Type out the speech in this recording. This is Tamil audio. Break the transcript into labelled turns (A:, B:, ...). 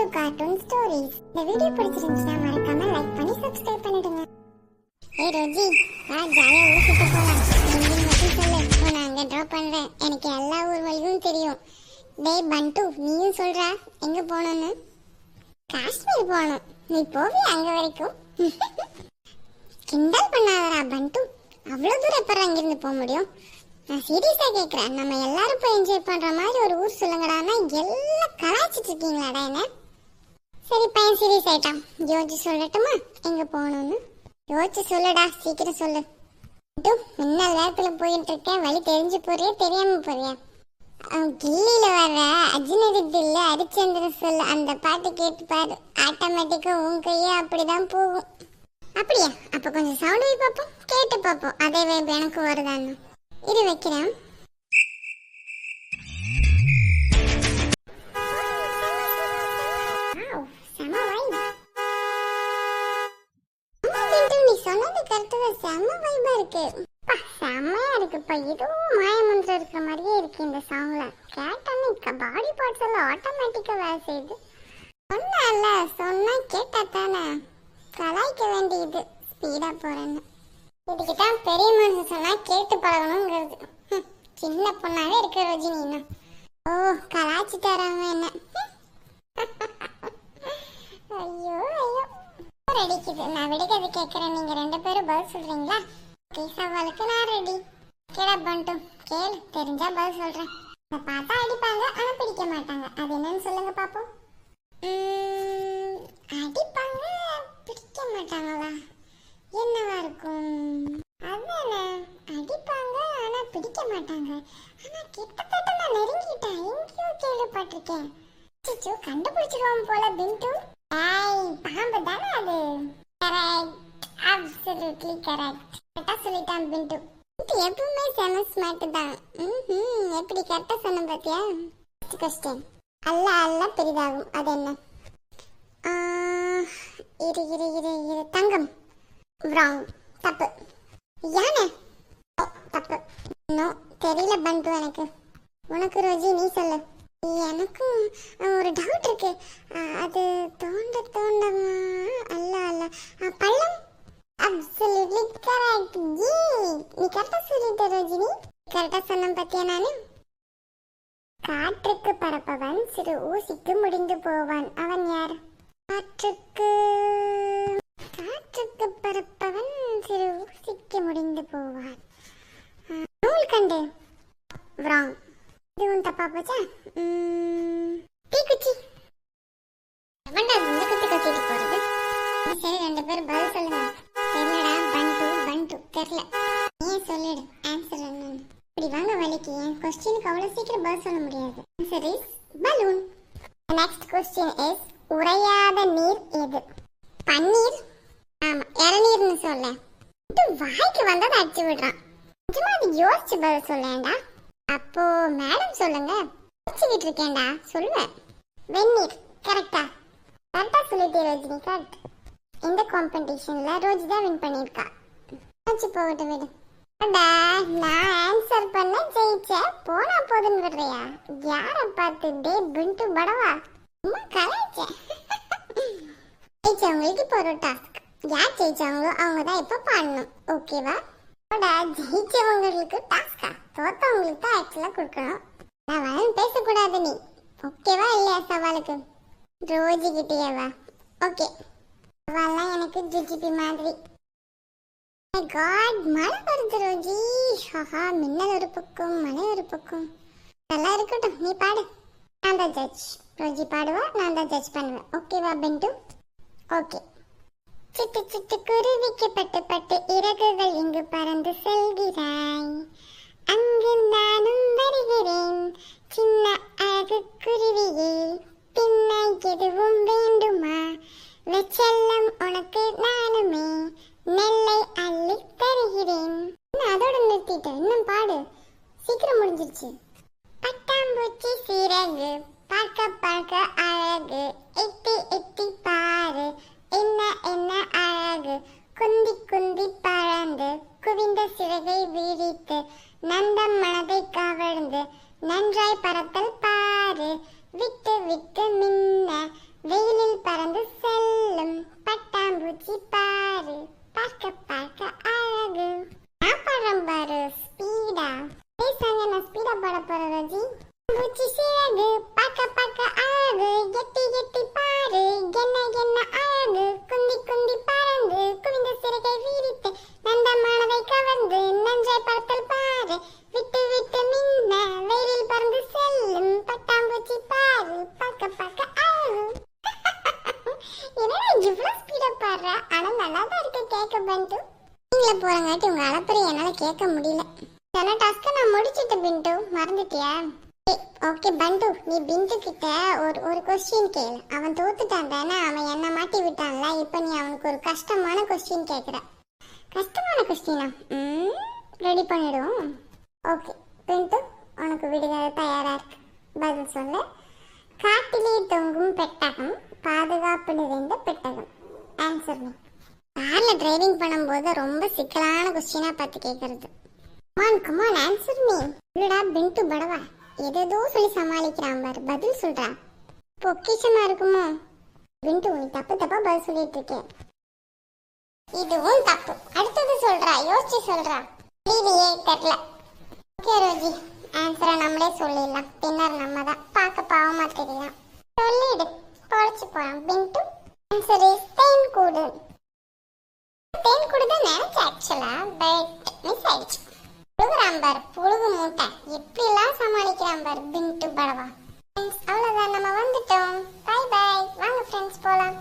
A: டு கார்ட்டூன் ஸ்டோரிஸ் இந்த வீடியோ பிடிச்சிருந்துச்சுன்னா மறக்காம லைக் பண்ணி சப்ஸ்கிரைப் பண்ணிடுங்க. ஏய் ரோஜி வா ஜாலியா ஊர் சுத்த போலாம். எங்கேயும் மட்டும் சொல்லு உன்னை அங்க ட்ராப் பண்றேன். எனக்கு எல்லா ஊர் வழியும் தெரியும். டேய் பண்டு நீயும் சொல்றா எங்க போகணும்னு? காஷ்மீர் போகணும். நீ போவி அங்க வரைக்கும்? கிண்டல் பண்ணாதடா பண்டு. அவ்வளவு தூரம் எப்பறம் அங்கிருந்து போக முடியும்? நான் சீரியஸாக கேட்குறேன் நம்ம எல்லாரும் போய் என்ஜாய் பண்ணுற மாதிரி ஒரு ஊர் சொல்லுங்கடான்னா எல்லாம் கலாய்ச்சிட்டு இருக்கீங்களாடா என்ன? சரி பையன் சீரியஸ் ஆயிட்டான். யோசிச்சு சொல்லட்டுமா? எங்க போகணும்னு? யோசிச்சு சொல்லுடா சீக்கிரம் சொல்லு. இது முன்ன நேரத்துல போயிட்டு இருக்கேன். வழி தெரிஞ்சு போறியா தெரியாம போறியா? அவன் கில்லியில வர அஜினதில்ல ஹரிச்சந்திர சொல்லு. அந்த பாட்டு கேட்டு பாரு. ஆட்டோமேட்டிக்கா உன் கையே அப்படிதான் போகும். அப்படியா? அப்ப கொஞ்சம் சவுண்ட் போய் பார்ப்போம் கேட்டு பார்ப்போம். அதே வைப் எனக்கு வருதான்னு. இது வைக்கிறேன். சொன்னது correct தான். செம vibe இருக்கு. செம்மையா இருக்குப்பா. இதுவும் மாயமந்திரம் இருக்கிற மாதிரியே இருக்கு இந்த சாங்ல கேட்டோன்னு பாடி பார்ட்ஸ் எல்லாம் ஆட்டோமேட்டிக்கா வேலை செய்யுது. சொன்னல சொன்னா கேட்டா தானே. கலாய்க்க வேண்டியது ஸ்பீடா போறேன்னு இதுக்கு பெரிய மனுஷன் சொன்னா கேட்டு பழகணுங்கிறது சின்ன பொண்ணாவே இருக்க ரோஜினி இன்னும் ஓ கலாய்ச்சி தராம என்ன போர் நான் விடுகதை கேட்குறேன். நீங்கள் ரெண்டு பேரும் பதில் சொல்கிறீங்களா ஓகே சவாலுக்கு நான் ரெடி கேடா பண்ணிட்டு கேளு. தெரிஞ்சா பதில் சொல்கிறேன் அதை பார்த்தா அடிப்பாங்க ஆனால் பிடிக்க மாட்டாங்க. அது என்னன்னு சொல்லுங்கள் பாப்போம். அடிப்பாங்க பிடிக்க மாட்டாங்களா? என்னவா இருக்கும்? அதானே அடிப்பாங்க ஆனால் பிடிக்க மாட்டாங்க. ஆனா கிட்டத்தட்ட நான் நெருங்கிட்டேன். எங்கேயோ கேள்விப்பட்டிருக்கேன். சிச்சு கண்டுபிடிச்சிருவோம் போல பிண்டு. ஐய் பாம்பு தானே அது? கரெக்ட் அப்சல்யூட்லி கரெக்ட் கரெக்டா சொல்லிட்டான் பிண்டு. பிண்டு எப்பவுமே செம ஸ்மார்ட் தான். எப்படி கரெக்டா சொன்ன பாத்தியா? கொஸ்டின் அல்ல அல்ல பெரிதாகும். அது என்ன? இரு இரு இரு இரு. தங்கம். ராங் தப்பு. யானை? தப்பு. தெரியல பண்டு எனக்கு. உனக்கு ரோஜி நீ சொல்லு. எனக்கும் ஒரு டவுட் இருக்கு. அது தோண்ட தோண்டமா அல்ல அல்ல. பள்ளம்? அப்சல்யூட்லி கரெக்ட் ஈ நீ கரெக்டா சொல்லிட்ட ரோஜினி. கரெக்டா சொன்ன பத்தியா நானு? காற்றுக்கு பறப்பவன் சிறு ஊசிக்கு முடிந்து போவான். அவன் யார்? காற்றுக்கு காற்றுக்கு பறப்பவன் சிறு ஊசிக்கு முடிந்து போவான். நூல் கண்டு. ராங் இதுவும் தப்பா போச்சா? உம், தீக்குச்சி. எவன்டா இந்த குத்தி கத்திட்டு போறது. சரி ரெண்டு பேரும் பதில் சொல்லுங்க. தெரியலடா பண்டு பண்டு தெரியல. நீ சொல்லிடு ஆன்சர் என்னன்னு. இப்படி வாங்க வலிக்கு என் கொஸ்டினுக்கு அவ்வளோ சீக்கிரம் பதில் சொல்ல முடியாது. Answer is balloon next question is உறையாத நீர் எது? பன்னீர்? ஆமா இளநீர்னு சொல்ல இது வாய்க்கு வந்ததை அடிச்சு விடுறான். நிஜமா அது யோசிச்சு பதில் சொல்லேன்டா. அப்போ மேடம் சொல்லுங்க. யோசிச்சுக்கிட்டு இருக்கேன்டா சொல்லுவேன் வெந்நீர் கரெக்டா கரெக்டா சொல்லிட்டே ரோஜினி கரெக்ட் இந்த காம்படிஷன்ல ரோஜி தான் வின் பண்ணியிருக்கா. வச்சு போகட்டும் விடு. அடா நான் ஆன்சர் பண்ண ஜெயிச்சேன் போனா போதுன்னு விடுறியா? யார பார்த்து டே பிண்டு படவா? சும்மா கலாய்ச்சேன் ஜெயிச்சவங்களுக்கு இப்போ ஒரு டாஸ்க் யார் ஜெயிச்சவங்களோ அவங்க தான் இப்போ பாடணும் ஓகேவா அடா ஜெயிச்சவங்களுக்கு டாஸ்க் தோத்தவங்களுக்கு தான் ஆக்சுவலாக கொடுக்கணும். நான் வரேன் பேசக்கூடாது நீ. ஓகேவா இல்லையா சவாலுக்கு? ரோஜி கிட்டேவா ஓகே சவால்லாம் எனக்கு ஜிஜிபி மாதிரி. Oh காட் மழை வருது ரோஜி. ஹஹா மின்னல் ஒரு பக்கம் மழை ஒரு பக்கம். நல்லா இருக்கட்டும் நீ பாடு. நான் தான் ஜட்ஜ் ரோஜி பாடுவா நான் தான் ஜட்ஜ் பண்ணுவேன். ஓகேவா பிண்டு? ஓகே சிட்டு சிட்டு குருவிக்கு பட்டு பட்டு இறகுகள் இங்கு பறந்து செல்கிறாய். அங்கு நானும் வருகிறேன். சின்ன அழகு குருவியே பின்ன எதுவும் வேண்டுமா? வெச்செல்லம் உனக்கு நானுமே நெல்லை அள்ளி தருகிறேன். அதோட நிறுத்திட்டேன் இன்னும் பாடு. சீக்கிரம் முடிஞ்சிருச்சு. பட்டாம்பூச்சி சிறகு பார்க்க பார்க்க அழகு. எட்டி எட்டி பாரு. என்ன என்ன அழகு? குந்தி குந்தி பறந்து குவிந்த சிறகை வீழித்து நந்தம் மனதை கவர்ந்து நன்றாய் பறத்தல் பாரு விட்டு விட்டு மின்ன வெயிலில் பறந்து செல்லும் பட்டாம்பூச்சி பாரு பார்க்க பாடுறா ஆனா நல்லா தான் இருக்கு கேட்க பண்டு நீங்களே போறங்காட்டி உங்க அலப்பறை என்னால கேட்க முடியல. சில டாஸ்க நான் முடிச்சிட்டேன் பிண்டு மறந்துட்டியா? ஓகே பண்டு நீ பிந்து கிட்ட ஒரு ஒரு கொஸ்டின் கேளு. அவன் தோத்துட்டான் தானே அவன் என்ன மாட்டி விட்டான்ல இப்போ நீ அவனுக்கு ஒரு கஷ்டமான கொஸ்டின் கேட்குற கஷ்டமான கொஸ்டினா ம் ரெடி பண்ணிடுவோம். ஓகே பிண்டு உனக்கு விடுதலை தயாராக இருக்கு. பதில் சொல்லு. காட்டிலே தொங்கும் பெட்டகம் பாதுகாப்பு நிறைந்த பெட்டகம். ஆன்சர் தான் கார்ல டிரைவிங் பண்ணும்போது ரொம்ப சிக்கலான கொஸ்டினா பார்த்து கேட்கறது கமான் கமான் ஆன்சர் மீ இல்லடா பின்ட்டு படவா? ஏதேதோ சொல்லி சமாளிக்கிறான் பாரு. பதில் சொல்றா. பொக்கிஷமா இருக்குமோ? பின்ட்டு நீ தப்பு தப்பா பதில் சொல்லிட்டு இருக்கேன் இதுவும் தப்பு. அடுத்தது சொல்றா. யோசிச்சு சொல்றா. புரியலையே தெரியல. ஓகே ரோஜி ஆன்சரை நம்மளே சொல்லிடலாம். பின்னர் நம்ம தான் பார்க்க பாவமா தெரியலாம் சொல்லிடு. பொழைச்சு போறான். பின்ட்டு ஆன்சர் இஸ் தேன் கூடு. தேன் கூடு தான் நினைச்சேன் ஆக்சுவலா பட் மிஸ் ஆயிடுச்சு. புழுகுறான் பாரு புழுகு மூட்டை. எப்படிலாம் சமாளிக்கிறான் பாரு பின்ட்டு படவா. ஃப்ரெண்ட்ஸ் அவ்வளவுதான். நம்ம வந்துட்டோம். பை பை வாங்க ஃப்ரெண்ட்ஸ் போலாம்.